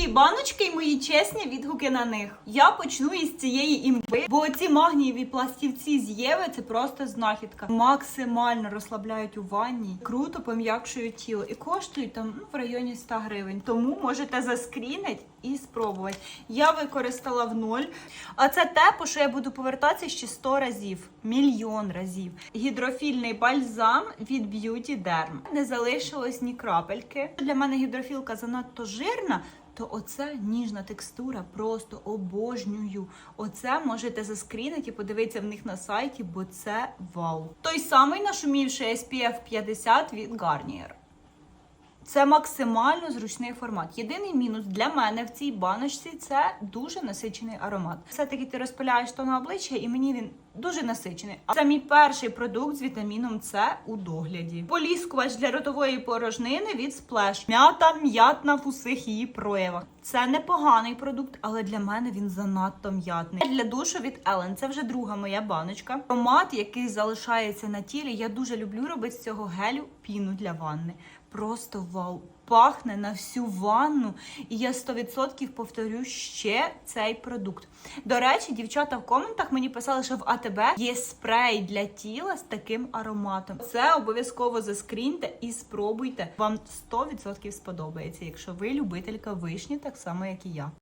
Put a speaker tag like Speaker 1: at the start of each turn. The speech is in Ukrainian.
Speaker 1: ті баночки і мої чесні відгуки на них. Я почну із цієї імби, бо ці магнієві пластівці з Єви це просто знахідка. Максимально розслабляють у ванні, круто пом'якшують тіло і коштують там ну, в районі 100 гривень. Тому можете заскрінити і спробувати. Я використала в ноль. А це те, по що я буду повертатися ще 100 разів, мільйон разів. Гідрофільний бальзам від Beauty Derm. Не залишилось ні крапельки. Для мене гідрофілка занадто жирна. То оце ніжна текстура, просто обожнюю. Оце можете заскрінити подивитися в них на сайті, бо це вау. Той самий нашумівший SPF 50 від Garnier. Це максимально зручний формат. Єдиний мінус для мене в цій баночці це дуже насичений аромат. Все-таки ти розпиляєш то на обличчя, і мені він дуже насичений. А це мій перший продукт з вітаміном С у догляді. Поліскувач для ротової порожнини від Splash. М'ята м'ятна в усіх її проявах. Це непоганий продукт, але для мене він занадто м'ятний. Для душу від Ellen. Це вже друга моя баночка. Аромат, який залишається на тілі. Я дуже люблю робити з цього гелю піну для ванни. Просто вау! Пахне на всю ванну, і я 100% повторю ще цей продукт. До речі, дівчата в коментах мені писали, що в АТБ є спрей для тіла з таким ароматом. Це обов'язково заскріньте і спробуйте. Вам 100% сподобається, якщо ви любителька вишні, так само як і я.